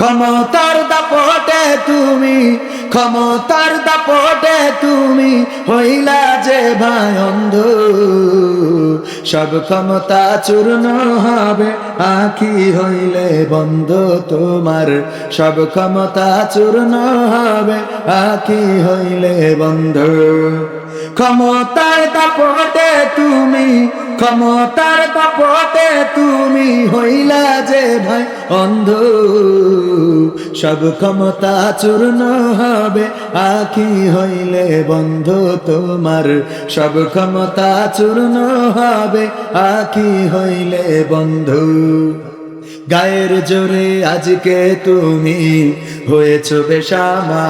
ক্ষমতার দাপটে তুমি, ক্ষমতার দাপটে তুমি হইলা যে ভাই অন্ধ। সব ক্ষমতা চূর্ণ হবে, আখি হইলে বন্ধ তোমার। সব ক্ষমতা চূর্ণ হবে, আখি হইলে বন্ধ। ক্ষমতার দাপটে তুমি ক্ষমতার দাপটে তুমি হইলা যে ভাই অন্ধ সব ক্ষমতা চূর্ণ হবে, আখি হইলে বন্ধ তোমার। সব ক্ষমতা চূর্ণ হবে, আখি হইলে বন্ধু। গায়ের জোরে আজকে তুমি হয়েছ বেশামা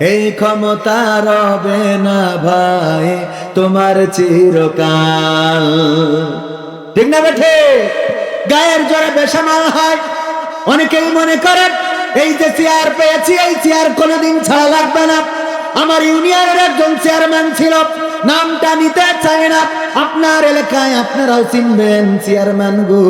এই ক্ষমতা রবে না ভাই, তোমার চিরকাল। ঠিক না বেঠে? গায়ের জোরে বেসামাল হয়। অনেকেই মনে করেন, এই যে চেয়ার পেয়েছি, এই চেয়ার কোনোদিন ছাড়া লাগবে না। আমার ইউনিয়নের একজন চেয়ারম্যান ছিল। নামটা নিতে চাই না। আপনার এলাকায় আপনারাও চিনবেন, চেয়ারম্যান গো।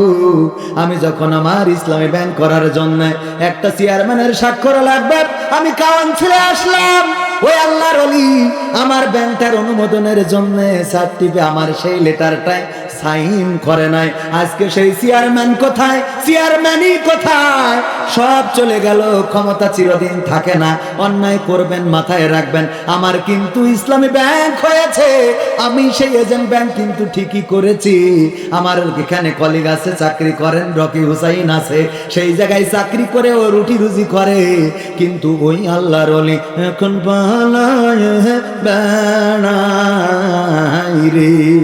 আমি যখন আমার ইসলামী ব্যাংক করার জন্য একটা চেয়ারম্যানের স্বাক্ষর লাগবে, আমি কাউন্সিলে আসলাম। ওই আল্লাহর অলি আমার ব্যাংকটার অনুমোদনের জন্য সার্টিফিকেট আমার সেই লেটারটায় সাইন করে নাই। আজকে সেই চেয়ারম্যান কোথায়? চেয়ারম্যানই কোথায়? সব চলে গেল, ক্ষমতা চিরদিন থাকে না। অন্যায় করবেন, মাথায় রাখবেন। আমার কিন্তু ইসলামী ব্যাংক হয়েছে। আমি সেই এজেন্ট ব্যাংক কিন্তু ঠিকই করেছি। আমার এখানে কলিগ আছে, চাকরি করেন, রকি হুসাইন আছে। সেই জায়গায় চাকরি করে ও রুটি রুজি করে। কিন্তু ওই আল্লাহর অলি এখন পালায় বেড়াই রে।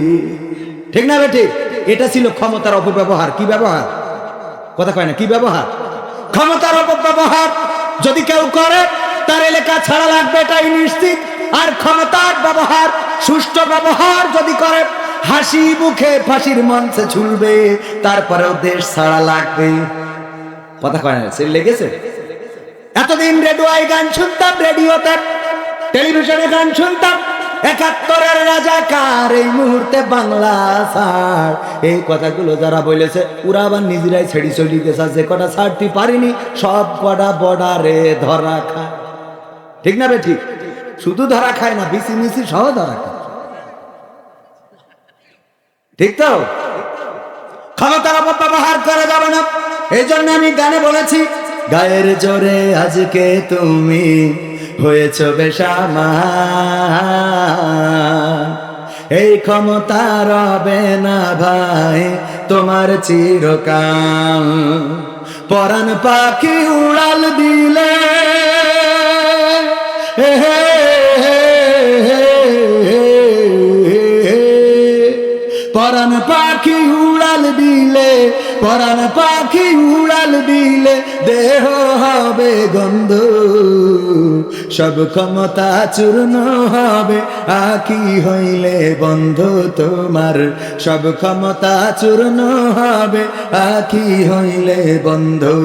ঠিক না বেঠিক এটা ছিল ক্ষমতার অপব্যবহার। কি ব্যবহার? কথা কয় না, কি ব্যবহার? ক্ষমতার অপব্যবহার যদি কেউ করে, তার এলাকা ছাড়া লাগবে এটাই নিশ্চিত। আর ক্ষমতার ব্যবহার, সুষ্ঠু ব্যবহার যদি করে, হাসি মুখে ফাঁসির মঞ্চে ঝুলবে, তারপরেও দেশ ছাড়া লাগবে। কথা কয় না সে লেগেছে? এতদিন রেডিওয় গান শুনতাম, রেডিওতে টেলিভিশনে গান শুনতাম একাত্তরের রাজাকার এই মুহূর্তে বাংলা ছাড়। এই কথাগুলো যারা বলেছে, ওরা আবার নিজেরাই ছেড়ি ছড়ি গেছে। যে কটা ছাড়তে পারিনি, সব কটা বর্ডারে ধরা খায়। ঠিক না বে ঠিক শুধু ধরা খায় না, বিসি মিসি সহ ধরা খায়। ঠিক তো? ক্ষমতার অপব্যবহার করা যাবে না। এই জন্য আমি গানে বলেছি, গায়ের জোরে আজকে তুমি হয়েছ বেশামা এই ক্ষমতা রবে না ভাই, তোমার চিরকাল। পরাণ পাখি উড়াল দিলে। পরাণ পাখি উড়াল দিলে, পরাণ পাখি উড়াল দিলে, দেহ হবে গন্ধ। সব ক্ষমতা চূর্ণ হবে। আখি হইলে বন্ধু তোমার? সব ক্ষমতা চূর্ণ হবে। আখি হইলে বন্ধু?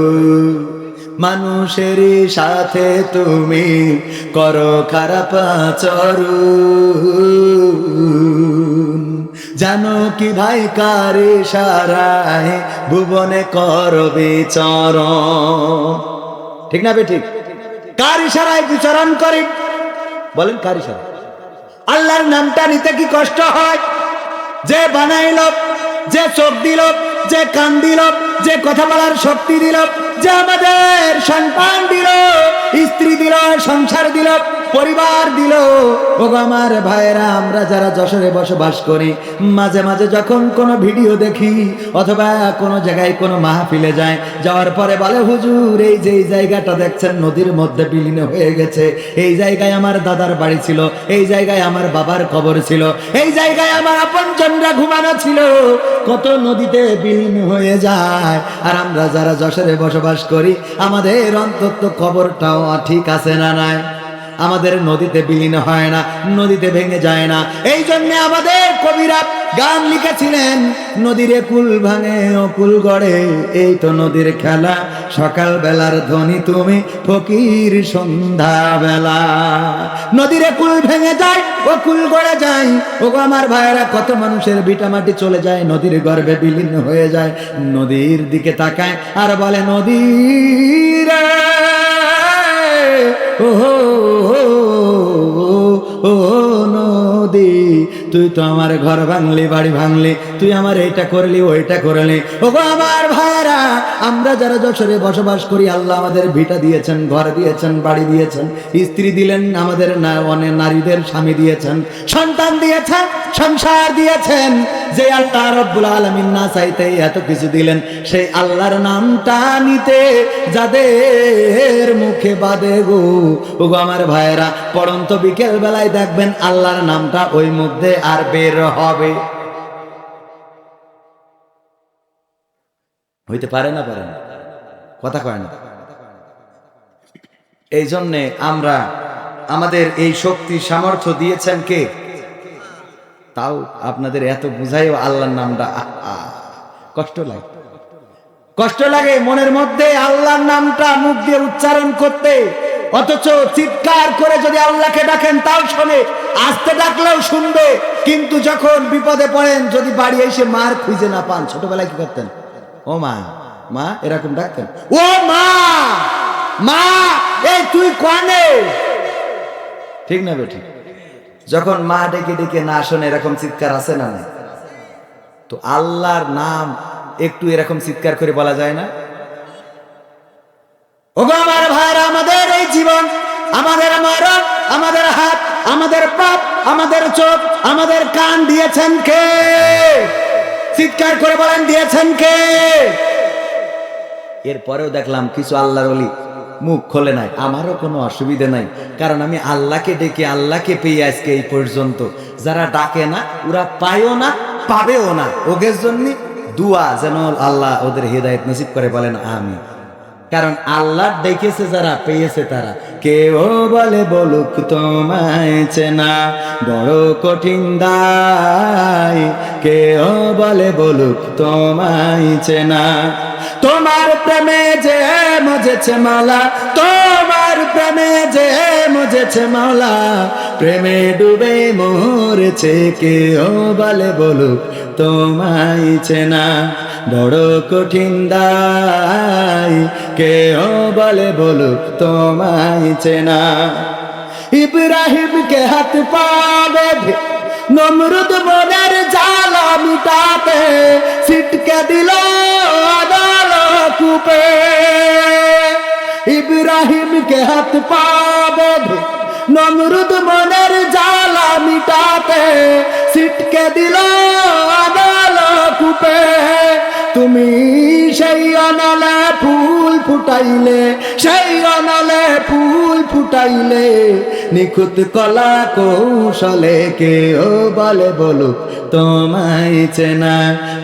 মানুষের সাথে তুমি করো খারাপ চরু জানো কি ভাই কারে সারায় ভুবনে করবে চর ঠিক না বে ঠিক? কার ইশারায় বিচরণ করে? বলেন কার ইশারা আল্লাহর নামটা নিতে কি কষ্ট হয়? যে বানাইল, যে চোখ দিল, যে কান দিল, যে কথা বলার শক্তি দিল, যে আমাদের সন্তান দিল। স্ত্রী দিল, সংসার দিল, পরিবার দিল। ও আমার ভাইয়েরা, আমরা যারা যশোরে বসবাস করি, মাঝে মাঝে যখন কোনো ভিডিও দেখি অথবা কোনো জায়গায় কোনো মাহফিলে যায় যাওয়ার পরে বলে, হুজুর, এই যে জায়গাটা দেখছেন, নদীর মধ্যে বিলীন হয়ে গেছে। এই জায়গায় আমার দাদার বাড়ি ছিল, এই জায়গায় আমার বাবার কবর ছিল, এই জায়গায় আমার আপনজনরা ঘুমানো ছিল। কত নদীতে বিলীন হয়ে যায়। আর আমরা যারা যশোরে বসবাস করি, আমাদের অন্তত কবরটাও ঠিক আছে না নাই? আমাদের নদীতে বিলীন হয় না, নদীতে ভেঙে যায় না। এই জন্য আমাদের কবিরা গান লিখেছিলেন, নদীর কুল ভাঙে ও কুল গড়ে। এই তো নদীর খেলা সকাল বেলার ধ্বনি তুমি ফকির সন্ধ্যা বেলা নদীর কুল ভেঙে যায়, ও কুল গড়ে যায়। ও আমার ভাইয়েরা, কত মানুষের ভিটামাটি চলে যায়, নদীর গর্ভে বিলীন হয়ে যায়। নদীর দিকে তাকায় আর বলে, নদীর ও নদী, তুই তো আমার ঘর ভাঙলি, বাড়ি ভাঙলি, তুই আমার এইটা করলি, ওইটা করলি। ও আমার ভাইরা, আমরা যারা যশোরে বসবাস করি, আল্লাহ আমাদের ভিটা দিয়েছেন, ঘর দিয়েছেন, বাড়ি দিয়েছেন, স্ত্রী দিলেন আমাদের অনেক নারীদের স্বামী দিয়েছেন, সন্তান দিয়েছেন সংসার দিয়েছেন। যে আল্লাহ রব্বুল আলমিন না চাইতে এত কিছু দিলেন, সেই আল্লাহর নামটা নিতে যাদের মুখে বাদে গো। ও আমার ভাইয়েরা, পড়ন্ত বিকেল বেলায় দেখবেন আল্লাহর নামটা ওই মধ্যে আর বের হবে। হইতে পারে না পারে না? কথা কয় না। এই জন্যে আমরা আমাদের এই শক্তি সামর্থ্য দিয়েছেন কে? তাও আপনাদের এত বুঝাইও আল্লাহর নামটা কষ্ট লাগে। কষ্ট লাগে মনের মধ্যে আল্লাহর নামটা মুখ দিয়ে উচ্চারণ করতে। অথচ চিৎকার করে যদি আল্লাহকে ডাকেন তাও শোনে। আস্তে ডাকলেও শুনবে। কিন্তু যখন বিপদে পড়েন, যদি বাড়ি এসে মার খুঁজে না পান, ছোটবেলায় কি করতেন? ও মা মা, এরকম ডাকতেন। ও মা মা, এই তুই কনে? ঠিক না বেঠিক যখন মা ডেকে ডেকে না শোনে, এরকম চিৎকার আছে না তো আল্লাহর নাম একটু এরকম চিৎকার করে বলা যায় না? আমার ভাইরা, আমাদের এই জীবন, আমাদের মরণ, আমাদের হাত, আমাদের পাপ, আমাদের চোখ, আমাদের কান দিয়েছেন কে? চিৎকার করে বলেন, দিয়েছেন কে? এরপরেও দেখলাম কিছু আল্লাহর অলি মুখ খোলে নাই, আমারও কোনো অসুবিধে নাই। কারণ আমি আল্লাহকে ডেকে আল্লাহকে পেয়ে আজকে এই পর্যন্ত। যারা ডাকে না, ওরা পায়ও না, পাবেও না। ওদের জন্য দুয়া যেন আল্লাহ ওদের হৃদায়ত নসিব করে বলেন আমি কারণ আল্লাহ ডেকেছে যারা, পেয়েছে তারা। কেউ বলে বলুক তোমায় চেনা, বড় কঠিন দায়। কেউ বলে বলুক তোমায় চেনা। তোমার প্রেমে যে মজেছে মালা, তোমার প্রেমে যে মজেছে মালা, প্রেমে ডুবে মরেছে কেউ বলে বলুক তোমায় চেনা। বড় কঠিন দায়, কেউ বলে বলুক তোমায় চেনা। ইব্রাহিমকে হাত পাবে নমরুদ মনের জালা মিটাতে সিটকে দিল কূপে ইব্রাহিমকে হাত পাবে নমরুদ মনের জালা মিটাতে সিটকে দিল কূপে। তুমি সেই অনালে ফুল ফুটাইলে, সেই অনালে ফুল ফুটাইলে নিখুঁত কলা কৌশলে কেউ বলে বলুক, তোমায় চেনা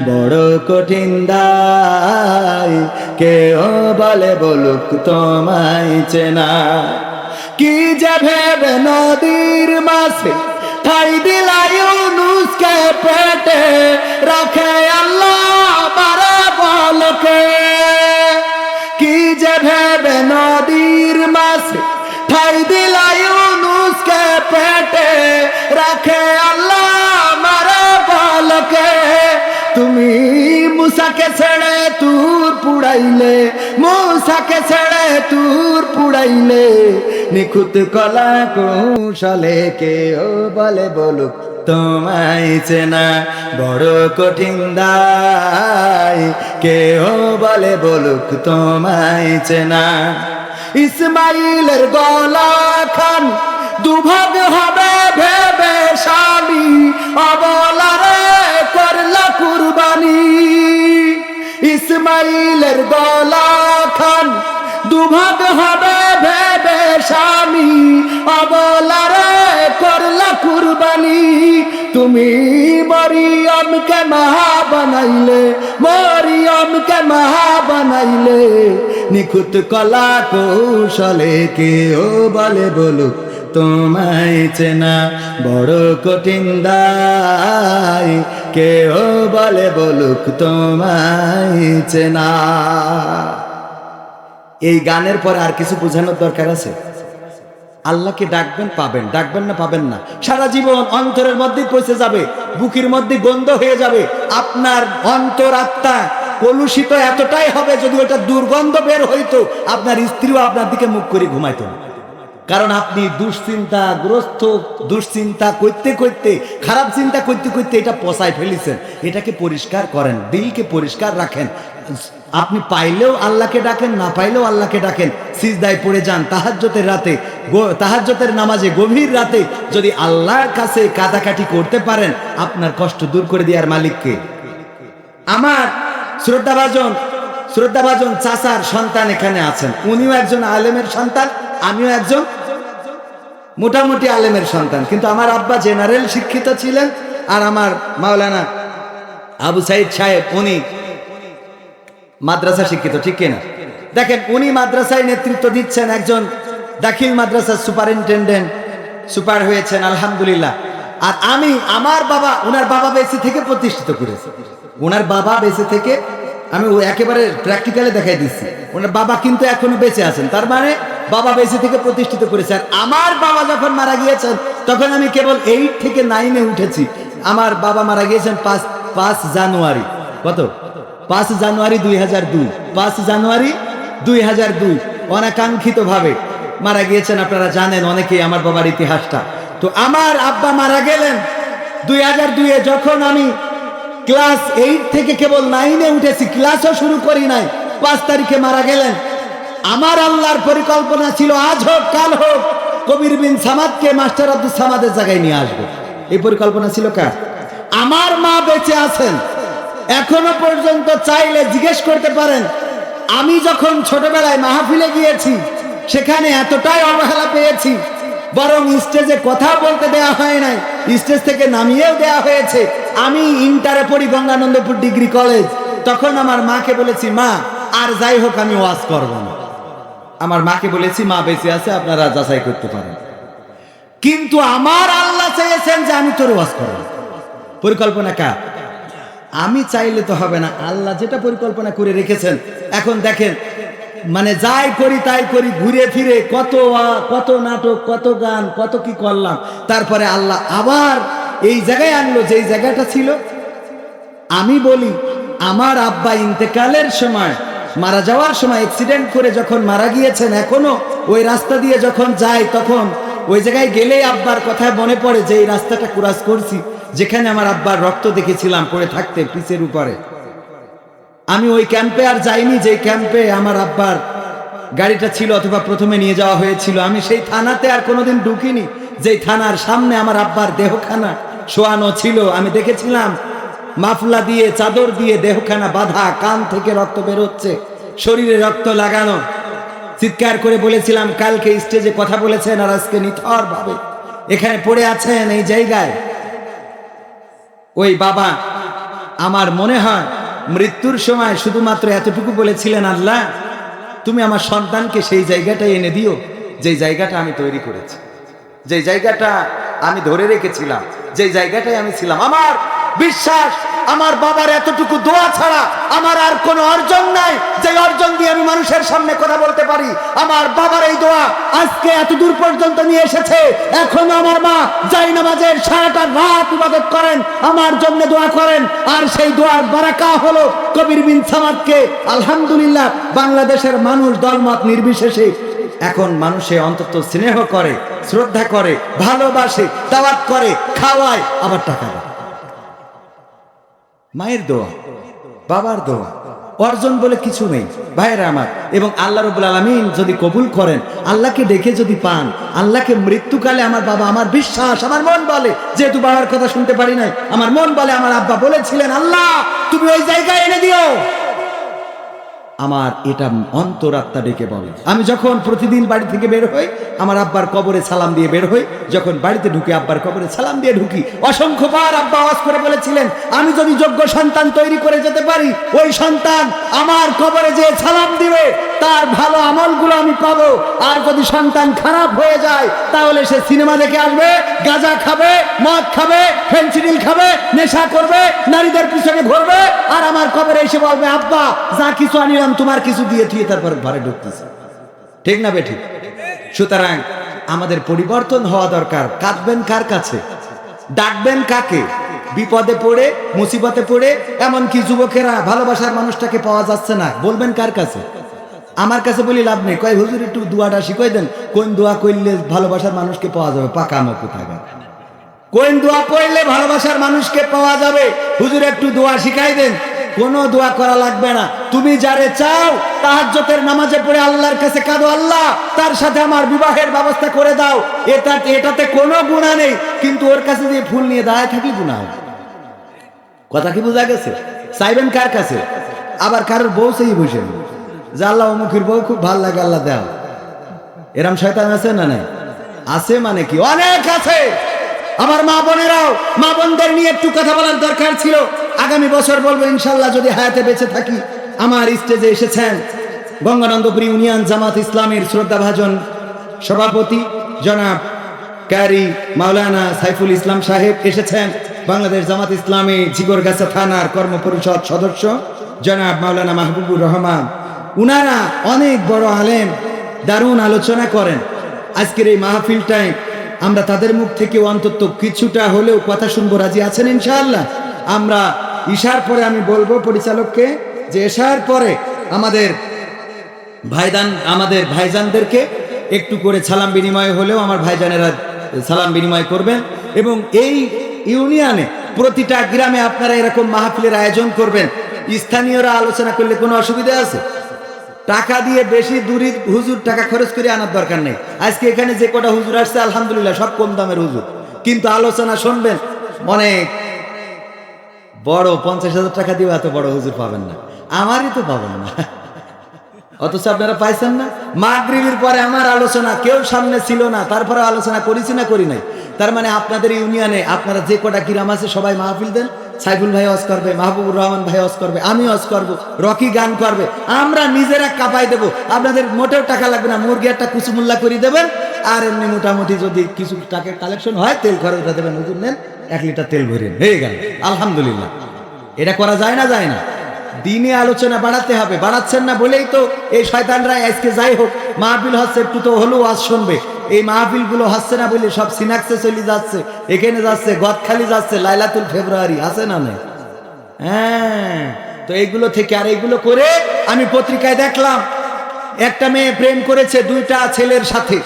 বড় কঠিন দায়। কেউ বলে বলুক, তোমায় চেনা। কি যে ভেবে নদীর মাসে ঠাই দিলাই নুসকে পেটে, রাখে আল্লাহ বারে বলকে। কি যে ভেবে নদীর মুসাকে ছেড়ে তুর পুড়াইলে, মুসাকে ছেড়ে তুর পুড়াইলে, নিখুঁত কলা কৌশলে কেউ বলে বলুক, তোমায় চেনা বড় কঠিন দায়। কেউ বলে বলুক, তোমায় চেনা। ইসমাইলের গলা খান, দুভাগ হবে ভেবে স্বামী অবলারে করলা কুরবানি। ইসমাইলের গলা খান। দুভাগ হবে ভেবে স্বামী। অবলারে করলা কুরবানি। তুমি মরিয়মকে মহা বানাইলে মরিয়মকে মহা বানাইলে। নিখুঁত কলা কৌশলে কেউ বলে বলুক তোমায় চেনা বড় কঠিন দায়। কেউ বলে বলুক তোমায় চেনা। এই গানের পরে আর কিছু বোঝানোর দরকার আছে? আল্লাহকে ডাকবেন, পাবেন। ডাকবেন না, পাবেন না। সারা জীবন অন্তরের মধ্যে পৌঁছে যাবে। বুকের মধ্যে গন্ধ হয়ে যাবে। আপনার অন্তর আত্মা কলুষিত এতটাই হবে যদি ওটা দুর্গন্ধ বের হইতো। আপনার স্ত্রীও আপনার দিকে মুখ করে ঘুমাইতো না। কারণ আপনি দুশ্চিন্তা গ্রস্ত দুশ্চিন্তা করতে করতে, খারাপ চিন্তা করতে করতে এটা পচায় ফেলেছেন। এটাকে পরিষ্কার করেন, দিলকে পরিষ্কার রাখেন। আপনি পাইলেও আল্লাহকে ডাকেন, না পাইলেও আল্লাহকে ডাকেন। সিজদায় পড়ে যান তাহাজ্জতের রাতে তাহাজ্জতের নামাজে, গভীর রাতে যদি আল্লাহর কাছে কাটাকাটি করতে পারেন, আপনার কষ্ট দূর করে দেওয়ার মালিককে। আমার শ্রদ্ধাভাজন শ্রদ্ধাভাজন চাচার সন্তান এখানে আছেন। উনিও একজন আলেমের সন্তান। আমিও একজন মোটামুটি আলেমের সন্তান, কিন্তু আমার আব্বা জেনারেল শিক্ষিত ছিলেন আর আমার মাওলানা আবু সাইদ সাহেব, উনি মাদ্রাসা শিক্ষিত, ঠিক কিনা? দেখেন, উনি মাদ্রাসায় নেতৃত্ব দিচ্ছেন একজন দাখিল মাদ্রাসার সুপারিনটেন্ডেন্ট, সুপার হয়েছেন, আলহামদুলিল্লাহ। আর আমি, আমার বাবা ওনার বাবা বেঁচে থেকে প্রতিষ্ঠিত করেছে। ওনার বাবা বেঁচে থেকে আমি একেবারে প্র্যাকটিক্যালে দেখাই দিচ্ছি। ওনার বাবা কিন্তু এখনও বেঁচে আছেন, তার মানে বাবা বেঁচে থেকে প্রতিষ্ঠিত করেছে। আমার বাবা যখন মারা গিয়েছেন, তখন আমি কেবল এইট থেকে নাইনে উঠেছি। আমার বাবা মারা গিয়েছেন পাঁচ পাঁচ জানুয়ারি। কত? পাঁচ জানুয়ারি দুই হাজার দুই। পাঁচ জানুয়ারি দুই হাজার দুই। অনাকাঙ্ক্ষিত ভাবে মারা গিয়েছেন, আপনারা জানেন অনেকেই আমার বাবার ইতিহাসটা। তো আমার আব্বা মারা গেলেন দুই হাজার দুইয়ে। যখন আমি ক্লাস এইট থেকে কেবল নাইনে উঠেছি, ক্লাসও শুরু করি নাই। পাঁচ তারিখে মারা গেলেন। আমার আল্লাহর পরিকল্পনা ছিল, আজ হোক, কাল হোক, কবির বিন সামাদকে মাস্টার আব্দুল সামাদের জায়গায় নিয়ে আসব। এই পরিকল্পনা ছিল কার? আমার মা বেঁচে আছেন। এখনও পর্যন্ত চাইলে জিজ্ঞেস করতে পারেন, আমি যখন ছোটবেলায় মাহফিলে গিয়েছি, সেখানে এতটাই অবহেলা পেয়েছি, বরং স্টেজে কথা বলতে দেওয়া হয় নাই, স্টেজ থেকে নামিয়েও দেওয়া হয়েছে। আমি ইন্টারে পড়ি গঙ্গানন্দপুর ডিগ্রি কলেজ, তখন আমার মাকে বলেছি, মা, আর যাই হোক, আমি ওয়াজ করব না। আমার মাকে বলেছি, মা, বেঁচে আছে, আপনারা যাচাই করতে পারেন। কিন্তু আমার আল্লাহ চেয়েছেন যে আমি তোর ওয়াজ করব। পরিকল্পনা কার? আমি চাইলে তো হবে না, আল্লাহ যেটা পরিকল্পনা করে রেখেছেন। এখন দেখেন মানে যাই করি তাই করি, ঘুরে ফিরে কত কত নাটক, কত গান, কত কি করলাম। তারপরে আল্লাহ আবার এই জায়গায় আনলো, যেই জায়গাটা ছিল। আমি বলি, আমার আব্বা ইন্তেকালের সময় মারা যাওয়ার সময় অ্যাক্সিডেন্ট করে যখন মারা গিয়েছেন এখনও, ওই রাস্তা দিয়ে যখন যাই তখন, ওই জায়গায় গেলেই আব্বার কথায় মনে পড়ে যে এই রাস্তাটা ক্রাস করছি, যেখানে আমার আব্বার রক্ত দেখেছিলাম, পড়ে থাকতে পিচের উপরে। আমি ওই ক্যাম্পে আর যাইনি যে ক্যাম্পে আমার আব্বার গাড়িটা ছিল অথবা প্রথমে নিয়ে যাওয়া হয়েছিল। আমি সেই থানাতে আর কোনোদিন ঢুকিনি, যেই থানার সামনে আমার আব্বার দেহখানা শোয়ানো ছিল। আমি দেখেছিলাম মাফলা দিয়ে, চাদর দিয়ে দেহখানা বাঁধা, কান থেকে রক্ত বেরোচ্ছে, শরীরে রক্ত লাগানো। চিৎকার করে বলেছিলাম, কালকে স্টেজে কথা বলেছেন আর আজকে নিথর ভাবে এখানে পড়ে আছেন এই জায়গায়। ওই বাবা, আমার মনে হয় মৃত্যুর সময় শুধুমাত্র এতটুকু বলেছিলেন, আল্লাহ, তুমি আমার সন্তানকে সেই জায়গাটা এনে দিও, যে জায়গাটা আমি তৈরি করেছি। যে জায়গাটা আমি ধরে রেখেছিলাম, যে জায়গাটায় আমি ছিলাম। আমার বিশ্বাস, আমার বাবার এতটুকু দোয়া ছাড়া আমার আর কোনো অর্জন নাই। যে অর্জন দিয়ে আমি মানুষের সামনে কথা বলতে পারি, আমার বাবার এই দোয়া আজকে এত দূর পর্যন্ত নিয়ে এসেছে। এখন আমার মা যাই নামাজের সারাটা রাত ইবাদত করেন, আমার জন্য দোয়া করেন। আর সেই দোয়ার বারাকা হলো কবির বিন সামাদকে, আলহামদুলিল্লাহ, বাংলাদেশের মানুষ দলমত নির্বিশেষে এখন মানুষে অন্তত স্নেহ করে, শ্রদ্ধা করে, ভালোবাসে, দাওয়াত করে, খাওয়ায়, আবার টাকা মায়ের দোয়া, বাবার দোয়া। অর্জন বলে কিছু নেই। ভাইয়েরা আমার, এবং আল্লাহ রবুল আলমিন যদি কবুল করেন, আল্লাহকে ডেকে যদি পান, আল্লাহকে মৃত্যুকালে আমার বাবা আমার বিশ্বাস, আমার মন বলে। যেহেতু বাবার কথা শুনতে পারি নাই, আমার মন বলে আমার আব্বা বলেছিলেন, আল্লাহ, তুমি ওই জায়গায় এনে দিও। আমার এটা অন্তরাত্মা ডেকে বলে। আমি যখন প্রতিদিন বাড়ি থেকে বের হই, আমার আব্বার কবরে সালাম দিয়ে বের হই, যখন বাড়িতে ঢুকি, আব্বার কবরে সালাম দিয়ে ঢুকি, অসংখ্যবার আব্বা আওয়াজ করে বলেছিলেন, আমি যদি যোগ্য সন্তান তৈরি করে যেতে পারি, ওই সন্তান আমার কবরে যে সালাম দিবে। তার ভালো আমলগুলো আমি পাবো। আর যদি সন্তান খারাপ হয়ে যায়, তাহলে সে সিনেমা দেখে আসবে, গাঁজা খাবে, মদ খাবে ফেন্সিডিল খাবে, নেশা করবে, নারীদের পিছনে ঘুরবে, আর আমার কবরে এসে বলবে, আব্বা, যা কিছু আনিলাম, তোমার কিছু দিয়ে থুয়ে তারপর ঘরে ঢুকতেছে। ঠিক না বেঠিক? সুতরাং আমাদের পরিবর্তন হওয়া দরকার। কাঁদবেন কার কাছে? ডাকবেন কাকে? বিপদে পড়ে, মুসিবতে পড়ে, এমনকি যুবকেরা ভালোবাসার মানুষটাকে পাওয়া যাচ্ছে না। বলবেন কার কাছে? আমার কাছে বলি লাভ নেই। কয়, হুজুর, একটু দোয়াটা শিখাই দেন। কোন দোয়া করলে ভালোবাসার মানুষকে পাওয়া যাবে? পাকা মকু থাকা কোন দোয়া পড়লে ভালোবাসার মানুষকে পাওয়া যাবে? হুজুর, একটু দোয়া শিখাই দেন। কোনো দোয়া করা লাগবে না। তুমি যারে চাও তাহাজ্জতের নামাজে পড়ে আল্লাহর কাছে কাঁদো, আল্লাহ, তার সাথে আমার বিবাহের ব্যবস্থা করে দাও। এটা, এটাতে কোনো গুণা নেই। কিন্তু ওর কাছে যে ফুল নিয়ে দাঁড়ায় থাকলে গুণা হবে। কথা কি বোঝা গেছে? চাইবেন কার কাছে? আবার কারোর বউ সেই বসে। যে আল্লাহ অমুখের বউ খুব ভালো লাগে, আল্লাহ দেও। এরম শয়তান আছে না নাই? আছে মানে কি? অনেক আছে। আমার মা বোনেরাও, মা বোনদের নিয়ে একটু কথা বলার দরকার ছিল। আগামী বছর বলব, ইনশাল্লাহ যদি হায়াতে বেঁচে থাকি, আমার স্টেজে এসেছেন গঙ্গানন্দপুরী ইউনিয়ন জামাত ইসলামের শ্রদ্ধাভাজন সভাপতি জনাব ক্যারি মাওলানা সাইফুল ইসলাম সাহেব এসেছেন, বাংলাদেশ জামাত ইসলামী জিগরগাছা থানার কর্মপরিষদ সদস্য জনাব মাওলানা মাহবুবুর রহমান। উনারা অনেক বড় আলেম, দারুণ আলোচনা করেন। আজকের এই মাহফিলটায় আমরা তাদের মুখ থেকে অন্তত কিছুটা হলেও কথা শুনব। রাজি আছেন ইনশাআল্লাহ? আমরা ইশার পরে আমি বলব পরিচালককে যে এশার পরে আমাদের ভাইদান, আমাদের ভাইজানদেরকে একটু করে সালাম বিনিময় হলেও আমার ভাইজানেরা সালাম বিনিময় করবেন এবং এই ইউনিয়নে প্রতিটা গ্রামে আপনারা এরকম মাহফিলের আয়োজন করবেন। স্থানীয়রা আলোচনা করলে কোনো অসুবিধা আছে? টাকা দিয়ে বেশি দূরি হুজুর টাকা খরচ করে আনার দরকার নেই। আজকে এখানে যে কটা হুজুর আসছে, আলহামদুলিল্লাহ, সব কম দামের হুজুর। কিন্তু আলোচনা শুনবেন অনেক বড় পঞ্চাশ হাজার টাকা দিয়ে এত বড় হুজুর পাবেন না। আমারই তো পাবেন না। অথচ আপনারা পাইছেন না? মাগরিবির পরে আমার আলোচনা, কেউ সামনে ছিল না, তারপরে আলোচনা করেছি না করি নাই। তার মানে আপনাদের ইউনিয়নে আপনারা যে কটা কিরাম আছে, সবাই মাহফিল দেন। সাইফুল ভাই অস করবে, মাহবুবুর রহমান ভাই অস করবে আমি অস করব, রকি গান করবে। আমরা নিজেরা কাপাই দেব, আপনাদের মোটেও টাকা লাগবে না, মুরগি একটা কুচুমুল্লা করে দেবেন, আর এমনি মোটামুটি যদি কিছু টাকা কালেকশন হয়, তেল খরচটা দেবেন, হুজুর নেন, এক লিটার তেল ভরে হয়ে গেল, আলহামদুলিল্লাহ। এটা করা যায় না যায় না। দিনে আলোচনা বাড়াতে হবে, বাড়াচ্ছেন না বলেই তো এই শয়তানরা আজকে যাই হোক, মাহফিল হচ্ছে একটু তো হলেও আজ শুনবে। এই মাহফিলগুলো হচ্ছে না বলে সব সিনাক্সে চলে যাচ্ছে। এখানে যাচ্ছে গদখালি যাচ্ছে, লাইলাতুল ফেব্রুয়ারি, আছে না নাই? হ্যাঁ তো এইগুলো থেকে আর এইগুলো করে আমি পত্রিকায় দেখলাম, একটা মেয়ে প্রেম করেছে দুইটা ছেলের সাথে।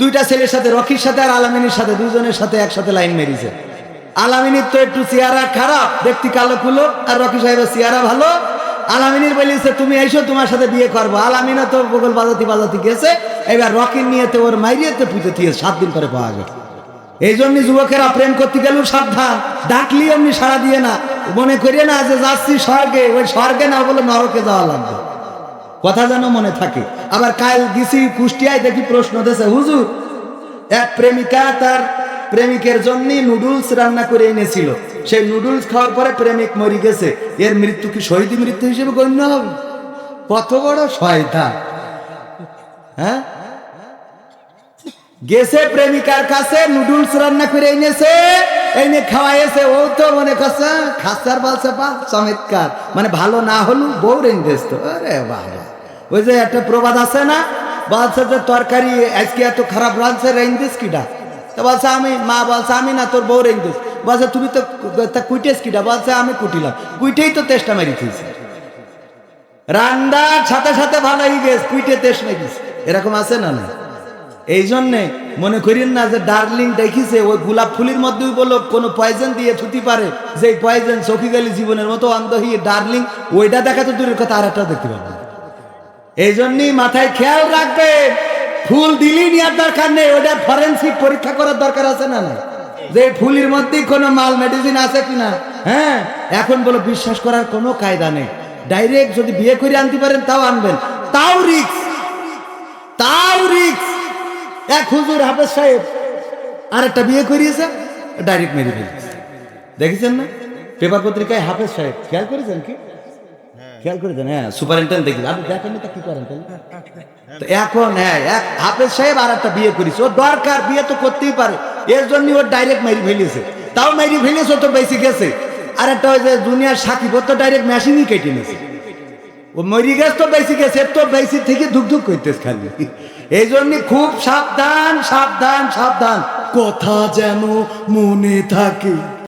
দুইটা ছেলের সাথে, রকির সাথে আর আলামিনীর সাথে দুজনের সাথে একসাথে লাইন মেরিছে। আলামিনীর তো একটু চেহারা খারাপ, দেখতে কালো কুলো, আর রকি সাহেবের চেহারা ভালো আলামিনীর বলিছে, তুমি এসো, তোমার সাথে বিয়ে করব। আলামিনা তো বগল বাজাতি বাজাতি গেছে। এবার রকির নিয়েতে ওর মাইরিয়েতে পুঁতে দিয়ে সাত দিন পরে পাওয়া গেছে এই জন্য যুবকেরা প্রেম করতে গেলেও সাবধান। ডাকলি এমনি সাড়া দিয়ে না। মনে করিয়ে না যে যাচ্ছি স্বর্গে। ওই স্বর্গে না বলে নরকে যাওয়া লাগবে। কথা যেন মনে থাকে। আবার কাল গেছি কুষ্টিয়ায়, দেখি প্রশ্ন দিয়েছে, হুজুর, এক প্রেমিকা তার প্রেমিকের জন্য নুডলস রান্না করে এনেছিল। সেই নুডলস খাওয়ার পরে প্রেমিক মরে গেছে। এর মৃত্যু কি শহীদ মৃত্যু হিসেবে গণ্য হবে? কত বড় শয়তান। হ্যাঁ? গেছে প্রেমিকার কাছে, নুডলস রান্না করে এনেছে, এনে খাওয়াইছে। ও তো মনে করছে, খাসার বালছে পা চমৎকার। মানে ভালো না হলু বউ রেঞ্জেস তো আরে বাবা ওই যে একটা প্রবাদ আছে না? বলছে যে, তরকারি আজকে এত খারাপ রাঁধছে রেঞ্জেস কিটা তো বলছে, আমি, মা বলছে, আমি না তোর বউ রেঞ্জেস বলছে, তুমি তো কুইটেস কিটা বলছে, আমি কুটিলাম। কুইটেই তো তেষ্টা মারি থুইছে রান্নার সাথে সাথে ভালো হয়ে গেছে কুইটে তেস মেরিস এরকম আছে না না এই জন্যে মনে করিন না যে ডার্লিং দেখিছে, ওই গোলাপ ফুলের মধ্যেই বলো কোনো পয়জন দিয়ে ছুটি পারে। যে পয়জন চোখি গেলি জীবনের মতো অন্ধ হয়ে ডার্লিং, ওইটা দেখা তো দূরের কথা আর একটা দেখতে পাবো। এই জন্যই মাথায় খেয়াল রাখবে ফুল দিলি নেওয়ার দরকার নেই, ওটা ফরেন্সিক পরীক্ষা করার দরকার আছে না না যে ফুলের মধ্যেই কোনো মাল মেডিসিন আছে কিনা হ্যাঁ? এখন বলো, বিশ্বাস করার কোনো কায়দা নেই। ডাইরেক্ট যদি বিয়ে করে আনতে পারেন, তাও আনবেন। তাও রিক্স তাও রিক্স এক হুজুর হাফেজ সাহেব আর একটা বিয়ে করিয়েছে ডাইরেক্ট মেরে ফেলেছে। দেখেছেন না? পেপার পত্রিকায় হাফেজ সাহেব, খেয়াল করেছেন কি? খেয়াল করে দেন হ্যাঁ সুপারিনটেন্ডেন্ট দেখি আপনি দেখেন তা কি করেন তাহলে? তো এখন হ্যাঁ এক হাফেজ সাহেব আর একটা বিয়ে করিস ও দরকার, বিয়ে তো করতেই পারে। এর জন্য ওর ডাইরেক্ট মেরি ফেলিয়েছে তাও মেরি ফেলিয়েছে ও তো বেশি গেছে। আর একটা ওই যে দুনিয়ার সাকিব ও তো ডাইরেক্ট মেশিনই কেটে নিয়েছে। ও মরি গেছে তো বেশি গেছে তো বেশি থেকে ধুক ধুক করতেছে খালি। এই জন্য খুব সাবধান সাবধান সাবধান। কথা যেন মনে থাকে।